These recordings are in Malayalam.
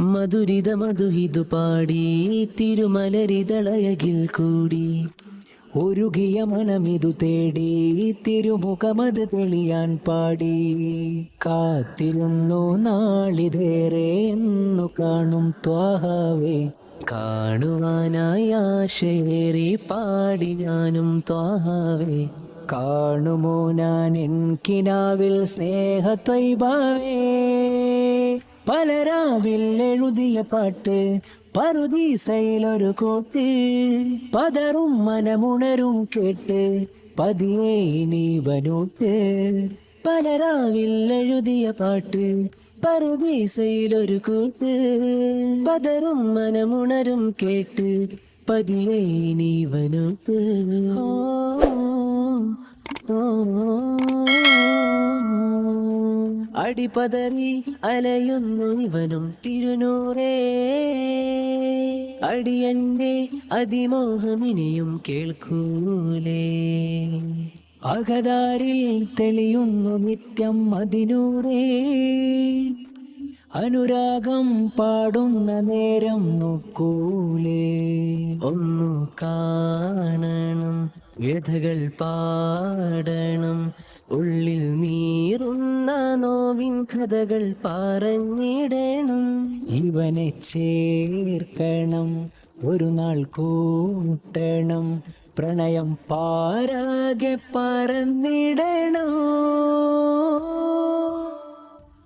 മധുരിത മധുഹിതു പാടി തിരുമലരിതളയകിൽ കൂടി. ഒരുകിയ മനമിതു തേടി തിരുമുഖമത് തെളിയാൻ പാടി. കാത്തിരുന്നു നാളിതേറെ എന്നു കാണും ത്വാഹാവേ. കാണുവാനായി ആശയേറി പാടി ഞാനും ത്വാഹാവേ. കാണുമോ ഞാൻ എൻ കിനാവിൽ സ്നേഹത്വൈഭാവേ. പലരാവിൽ എഴുതിയ പാട്ട് പറുദീസയിലൊരു കോട്ട് പതറും മനമുണരും കേട്ട് പതിയെ നീ വനൂട്ട് പലരാവിൽ എഴുതിയ പാട്ട് പറുദീസയിലൊരു കൂട്ട് പതറും മനമുണരും കേട്ട് പതിയെ നീ വനൂട്ട് ഓ, അടിപതറി അലയുന്നു ഇവനും തിരുനൂറേ. അടിയന്റെ അതിമോഹമിനെയും കേൾക്കൂലേ. അകതാരിൽ തെളിയുന്നു നിത്യം അതിനൂറേ. അനുരാഗം പാടുന്ന നേരം നോക്കൂലേ. ഒന്നു കാണണം വ്യഥകൾ പാടണം ഉള്ളിൽ നീറുന്ന നോവിൻ കഥകൾ പറഞ്ഞിടണം. ഇവനെ ചേർക്കണം. ഒരു നാൾ കൂട്ടണം. പ്രണയം പാരാകെ പറന്നിടണോ.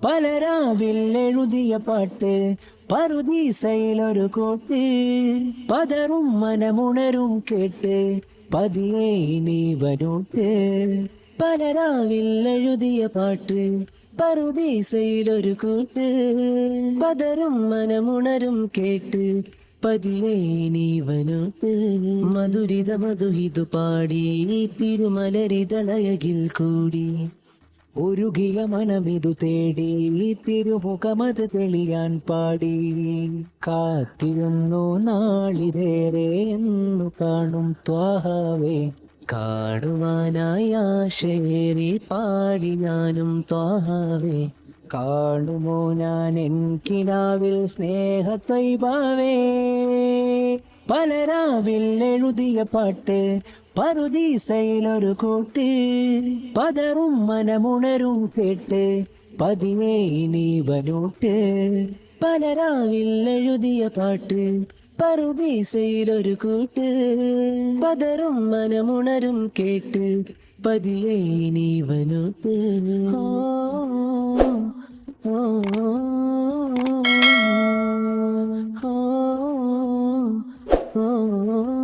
പലരാവിൽ എഴുതിയ പാട്ട് പറുദീസയിലൊരു കോട്ട്. പതറും മനമുണരും കേട്ട് പതിയെ നീ വരൂട്ട്. പലരാവിൽ എഴുതിയ പാട്ട് പറുദീസയിലൊരു കൂട്ട് പതറും മനമുണരും കേട്ട് പതിയെ നീ വനൂട്ട് മധുരിത മധുഹിതു പാടി തിരുമലരിതളയകിൽ കൂടി. ഒരുകിയ മനമിതു തേടി തിരുമുഖമത് തെളിയാൻ പാടി. കാത്തിരുന്നു നാളിതേറെ എന്നു കാണും ത്വാഹാവേ. കാണുവാനായി ആശയേറി പാടി ഞാനും ത്വാഹാവേ. കാണുമോ ഞാൻ എൻ കിനാവിൽ സ്നേഹത്വൈഭാവേ. പലരാവിൽ എഴുതിയ പാട്ട് പറുദീസയിലൊരു കൂട്ട്. പതറും മനമുണരും കേട്ട് പതിവേ നീ വനൂട്ട് പലരാവിൽ എഴുതിയ പാട്ട് പറുദീസയിലൊരു കൂട്ട് പതറും മനമുണരും കേട്ട് പതിയെ നീ വനൂട്ട് ഓ ഓ ഓ ഓ ഓ.